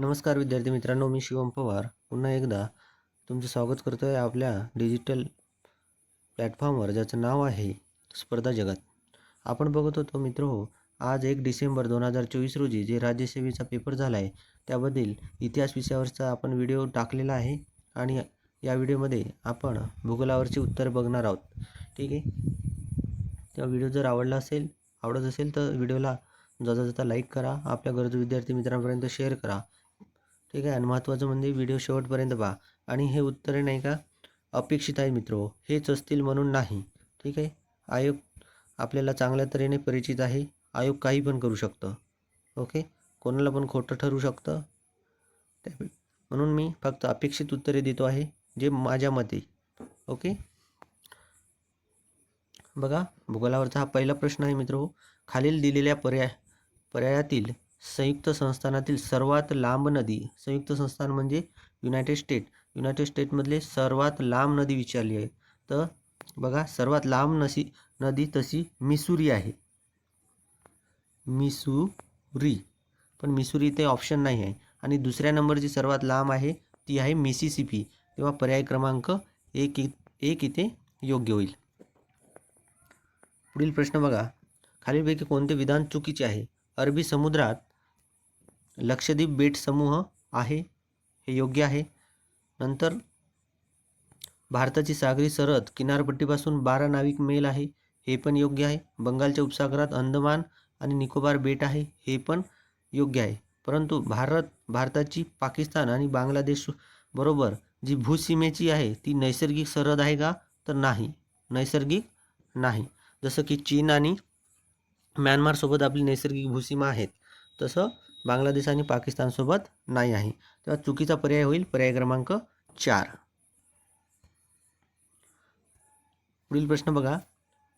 नमस्कार विद्यार्थी मित्रांनो मी शिवम पवार. पुन्हा एकदा तुमचं स्वागत करतो आहे आपल्या डिजिटल प्लॅटफॉर्मवर ज्याचं नाव आहे स्पर्धा जगात. आपण बघत होतो मित्र हो आज एक डिसेंबर दोन हजार चोवीस रोजी जे राज्यसेवेचा पेपर झाला आहे त्याबद्दल इतिहास विषयावरचा आपण व्हिडिओ टाकलेला आहे आणि या व्हिडिओमध्ये आपण भूगोलावरची उत्तर बघणार आहोत. ठीक आहे? तेव्हा व्हिडिओ जर आवडला असेल आवडत असेल तर व्हिडिओला जाता जाता लाईक करा आपल्या गरजू विद्यार्थी मित्रांपर्यंत शेअर करा. ठीक आहे? आणि महत्त्वाचं म्हणजे व्हिडिओ शेवटपर्यंत पहा. आणि हे उत्तरे नाही का? अपेक्षित आहे मित्र. हेच असतील म्हणून नाही. ठीक आहे? आयोग आपल्याला चांगल्या तऱ्हेने परिचित आहे. आयोग काही पण करू शकतं. ओके? कोणाला पण खोटं ठरू शकतं. त्या म्हणून मी फक्त अपेक्षित उत्तरे देतो आहे जे माझ्या मते. ओके? बघा भूगोलावरचा हा पहिला प्रश्न आहे मित्र. खालील दिलेल्या पर्याय पर्यायातील संयुक्त संस्थानातील सर्वात लांब नदी संयुक्त संस्थान म्हणजे युनायटेड स्टेट. युनायटेड स्टेटमधले सर्वात लांब नदी विचारली आहे. तर बघा सर्वात लांब नसी नदी तशी मिसुरी आहे. मिसुरी. पण मिसुरी इथे ऑप्शन नाही आहे. आणि दुसऱ्या नंबरची सर्वात लांब आहे ती आहे मिसिसिपी. तेव्हा पर्याय क्रमांक एक इ एक इथे योग्य होईल. पुढील प्रश्न बघा. खालीलपैकी कोणते विधान चुकीचे आहे? अरबी समुद्रात लक्षद्वीप बेट समूह आहे हे योग्य आहे. नंतर भारताची सागरी सरहद किनारपट्टीपासून बारा नाविक मेल आहे हे पण योग्य आहे. बंगालच्या उपसागरात अंदमान आणि निकोबार बेट आहे हे पण योग्य आहे. परंतु भारत भारताची पाकिस्तान आणि बांगलादेश बरोबर जी भूसीमेची आहे ती नैसर्गिक सरहद आहे का? तर नाही. नैसर्गिक नाही. जसं की चीन आणि म्यानमारसोबत आपली नैसर्गिक भूसीमा आहेत तसं बांगलादेश आणि पाकिस्तानसोबत नाही आहे. तेव्हा चुकीचा पर्याय होईल. पर्याय क्रमांक चार. पुढील प्रश्न बघा.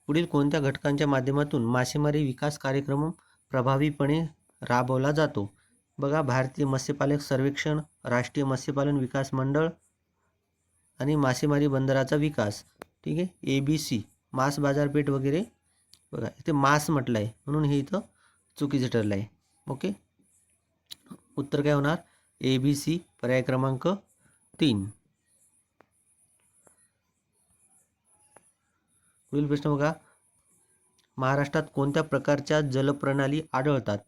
पुढील कोणत्या घटकांच्या माध्यमातून मासेमारी विकास कार्यक्रम प्रभावीपणे राबवला जातो? बघा. भारतीय मत्स्यपालक सर्वेक्षण राष्ट्रीय मत्स्यपालन विकास मंडळ आणि मासेमारी बंदराचा विकास. ठीक आहे? ए बी सी मास बाजारपेठ वगैरे. बघा. इथे मास म्हटलं आहे म्हणून हे इथं चुकीचं ठरलं आहे ओके? उत्तर काय होणार? ए बी सी पर्याय क्रमांक तीन. पुढील प्रश्न बघा. महाराष्ट्रात कोणत्या प्रकारच्या जलप्रणाली आढळतात?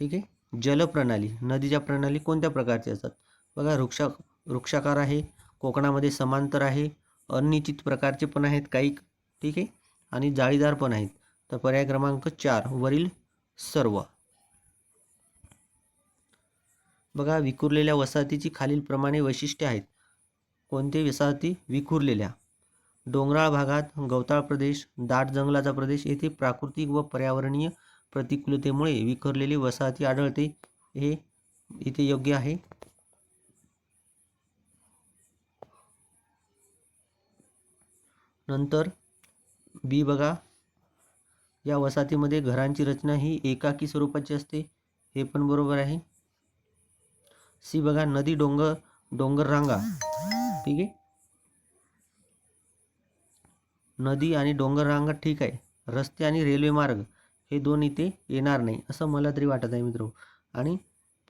ठीक आहे? जलप्रणाली नदीच्या प्रणाली कोणत्या प्रकारच्या असतात? बघा वृक्षा वृक्षाकार आहे कोकणामध्ये समांतर आहे अनिश्चित प्रकारचे पण आहेत काही ठीक आहे? आणि जाळीदार पण आहेत. तर पर्याय क्रमांक चार वरील सर्व. बघा विखुरलेल्या वसाहतीची खालीलप्रमाणे वैशिष्ट्ये आहेत. कोणते वसाहती? विखुरलेल्या. डोंगराळ भागात गवताळ प्रदेश दाट जंगलाचा प्रदेश येथे प्राकृतिक व पर्यावरणीय प्रतिकूलतेमुळे विखुरलेली वसाहती आढळते. हे इथे योग्य आहे. नंतर बी बघा. या वसाहतीमध्ये घरांची रचना ही एकाकी स्वरूपाची असते. हे पण बरोबर आहे. सी बघा नदी डोंगर डोंगर रांगा. ठीक आहे? नदी आणि डोंगर रांगा ठीक आहे. रस्ते आणि रेल्वे मार्ग हे दोन इथे येणार नाही असं मला तरी वाटत आहे मित्र. आणि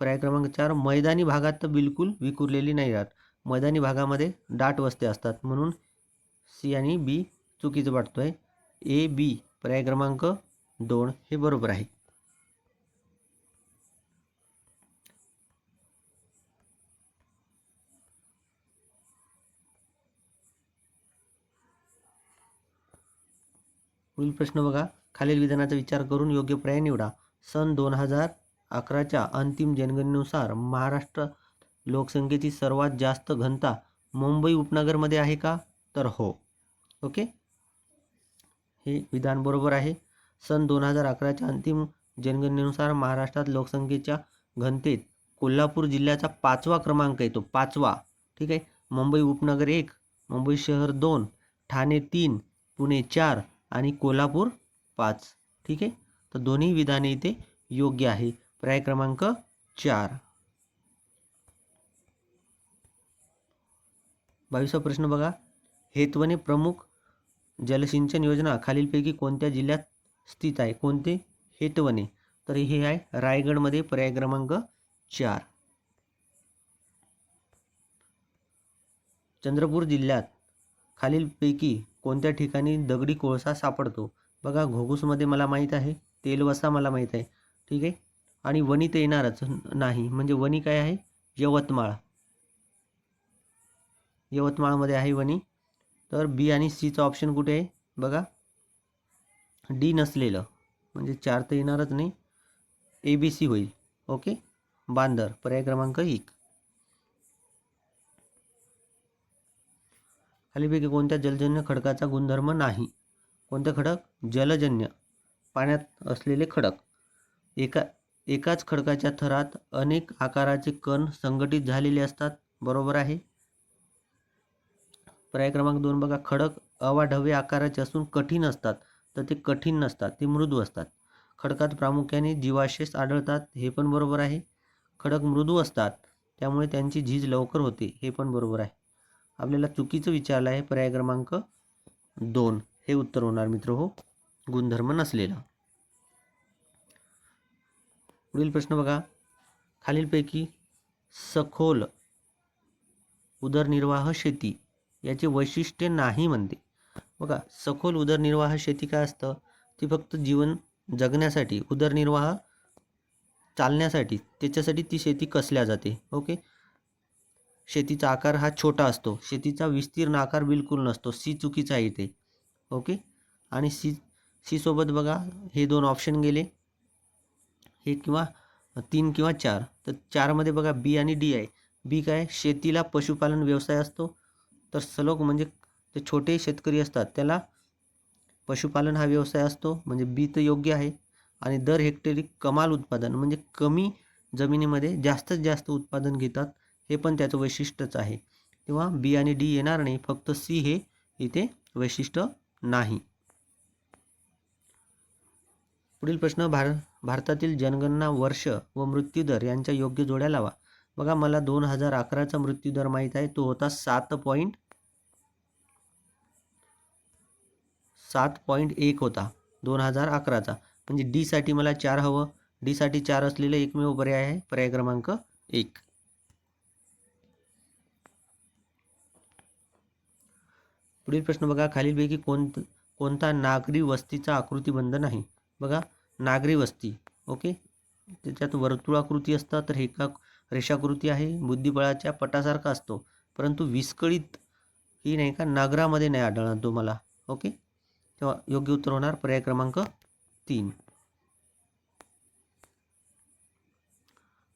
पर्याय क्रमांक चार मैदानी भागात तर बिलकुल विखुरलेली नाही राहत. मैदानी भागामध्ये दाट वस्ते असतात म्हणून सी आणि बी चुकीचं वाटतो आहे ए बी पर्याय क्रमांक दोन हे बरोबर आहे. पुढील प्रश्न बघा. खालील विधानाचा विचार करून योग्य पर्याय निवडा. सन दोन हजार अकराच्या अंतिम जनगणनेनुसार महाराष्ट्र लोकसंख्येची सर्वात जास्त घनता मुंबई उपनगरमध्ये आहे का? तर हो. ओके? हे विधान बरोबर आहे. सन दोन हजार अकराच्या अंतिम जनगणनेनुसार महाराष्ट्रात लोकसंख्येच्या घनतेत कोल्हापूर जिल्ह्याचा पाचवा क्रमांक येतो पाचवा. ठीक आहे? मुंबई उपनगर एक मुंबई शहर दोन ठाणे तीन पुणे चार आणि कोल्हापूर पाच. ठीक आहे? तर दोन्ही विधाने इथे योग्य आहे. पर्याय क्रमांक चार. बावीसा प्रश्न बघा. हेतवने प्रमुख जलसिंचन योजना खालीलपैकी कोणत्या जिल्ह्यात स्थित आहे? कोणते? हेतवने. तर हे आहे रायगडमध्ये पर्याय क्रमांक चार. चंद्रपूर जिल्ह्यात खालीलपैकी कोणत्या ठिकाणी दगडी कोळसा सापडतो? बघा घोगूसमध्ये मला माहीत आहे तेलवसा मला माहीत आहे. ठीक आहे? आणि वणी तर येणारच नाही. म्हणजे वणी काय आहे? यवतमाळ. यवतमाळमध्ये आहे वणी. तर बी आणि सीचं ऑप्शन कुठे आहे? बघा. डी नसलेलं. म्हणजे चार तर येणारच नाही. ए बी सी होईल. ओके? बांदर. पर्याय क्रमांक एक. खालीपैकी कोणत्या जलजन्य खडकाचा गुणधर्म नाही? कोणते खडक? जलजन्य. पाण्यात असलेले खडक. एका एकाच खडकाच्या थरात अनेक आकाराचे कण संघटित झालेले असतात. बरोबर आहे? पर्याय क्रमांक दोन बघा. खडक अवाढव्य आकाराचे असून कठीण असतात. तर ते कठीण नसतात. ते मृदू असतात. खडकात प्रामुख्याने जीवाशेष आढळतात. हे पण बरोबर आहे. खडक मृदू असतात. त्यामुळे त्यांची झीज लवकर होते. हे पण बरोबर आहे. आपल्याला चुकीचं विचारलं आहे पर्याय क्रमांक दोन. हे उत्तर होणार मित्र हो गुणधर्म नसलेला. पुढील प्रश्न बघा. खालीलपैकी सखोल उदरनिर्वाह शेती याचे वैशिष्ट्य नाही म्हणते. बघा सखोल उदरनिर्वाह शेती काय असतं? ती फक्त जीवन जगण्यासाठी उदरनिर्वाह चालण्यासाठी त्याच्यासाठी ती शेती कसल्या जाते? ओके? शेतीचा आकार हा छोटा असतो. शेतीचा विस्तीर्ण आकार बिलकुल नसतो. सी चुकीचा आहे ओके? आणि सी सीसोबत बघा हे दोन ऑप्शन गेले. हे किंवा तीन किंवा चार. तर चारमध्ये बघा बी आणि डी आहे. बी काय? शेतीला पशुपालन व्यवसाय असतो. तर सलोक म्हणजे ते छोटे शेतकरी असतात. त्याला पशुपालन हा व्यवसाय असतो. म्हणजे बी तर योग्य आहे. आणि दर हेक्टरी कमाल उत्पादन. म्हणजे कमी जमिनीमध्ये जास्तीत जास्त उत्पादन घेतात. हे पण त्याचं वैशिष्ट्यच आहे. तेव्हा बी आणि डी येणार नाही फक्त सी हे इथे वैशिष्ट्य नाही. पुढील प्रश्न भार भारतातील जनगणना वर्ष व मृत्यूदर यांच्या योग्य जोड्या लावा. बघा मला दोन हजार अकराचा मृत्यूदर माहीत आहे तो होता सात पॉईंट सात पॉईंट एक होता दोन हजार अकराचा. म्हणजे डीसाठी मला चार हवं डीसाठी चार असलेलं एकमेव पर्याय आहे पर्याय क्रमांक एक. पुढील प्रश्न बघा खालीलपैकी कोण कोणता नागरी वस्तीचा आकृतीबंध नाही बघा नागरी वस्ती ओके? त्याच्यात वर्तुळाकृती असतं तर हे का रेषाकृती आहे? बुद्धिबळाच्या पटासारखा असतो परंतु विस्कळीत ही नाही का नागरामध्ये नाही आढळणार तुम्हाला ओके? तेव्हा योग्य उत्तर होणार पर्याय क्रमांक तीन.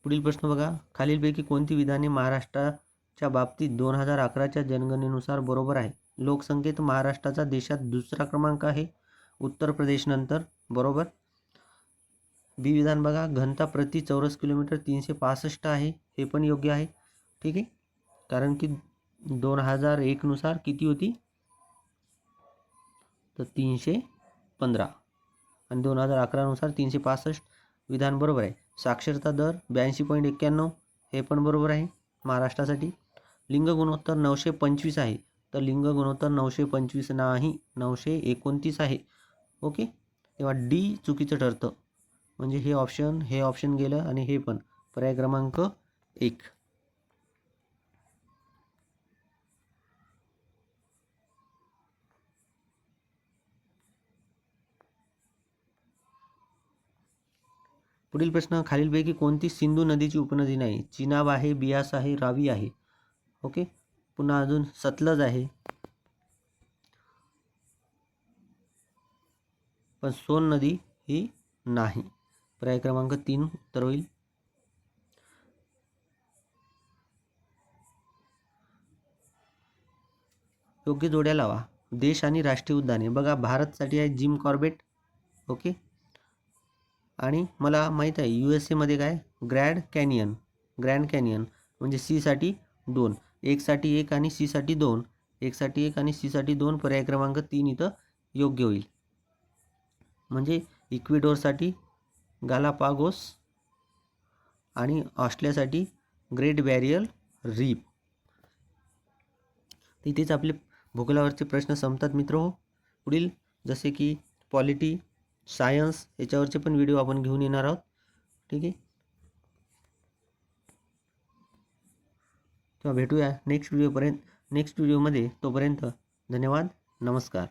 पुढील प्रश्न बघा खालीलपैकी कोणती विधाने महाराष्ट्राच्या बाबतीत दोन हजार अकराच्या जनगणनेनुसार बरोबर आहे? लोकसंख्येत महाराष्ट्राचा देशात दुसरा क्रमांक आहे. उत्तर प्रदेशनंतर बरोबर? बी विधान बघा घनता प्रति चौरस किलोमीटर तीनशे पासष्ट आहे. हे पण योग्य आहे. ठीक आहे? कारण की दोन हजार एकनुसार किती होती? तर तीनशे पंधरा. आणि दोन हजार अकरानुसार तीनशे पासष्ट. विधान बरोबर आहे. साक्षरता दर ब्याऐंशी पॉईंट एक्क्याण्णव. हे पण बरोबर आहे महाराष्ट्रासाठी. लिंग गुणोत्तर नऊशे पंचवीस आहे. तर लिंग गुणोत्तर नऊशे पंचवीस नाही नऊशे एकोणतीस आहे. ओके? तेव्हा डी चुकीचं ठरतं. म्हणजे हे ऑप्शन हे ऑप्शन गेलं आणि हे पण. पर्याय क्रमांक एक. पुढील प्रश्न खालीलपैकी कोणती सिंधू नदीची उपनदी नाही? चिनाब आहे बियास आहे रावी आहे. ओके? पुन्हा अजून सतलज आहे. पण सोन नदी ही नाही. पर्याय क्रमांक तीन उत्तर होईल. योग्य जोड्या लावा. देश आणि राष्ट्रीय उद्याने. बघा भारतसाठी आहे जिम कॉर्बेट. ओके? आणि मला माहीत आहे यू एस एमध्ये काय? Grand Canyon. Grand Canyon. म्हणजे सीसाठी दोन. एकसाठी एक आणि सीसाठी दोन. एकसाठी एक आणि सीसाठी दोन पर्याय क्रमांक तीन इथं योग्य होईल. म्हणजे इक्विडोरसाठी गालापागोस आणि ऑस्ट्रेलियासाठी ग्रेट बॅरियल रीप. इथेच आपले भूगोलावरचे प्रश्न संपतात मित्र. हो पुढील जसे की पॉलिटी सायन्स याच्यावरचे पण व्हिडिओ आपण घेऊन येणार आहोत. ठीक आहे? तेव्हा भेटूया नेक्स्ट व्हिडिओपर्यंत नेक्स्ट व्हिडिओमध्ये तोपर्यंत धन्यवाद नमस्कार.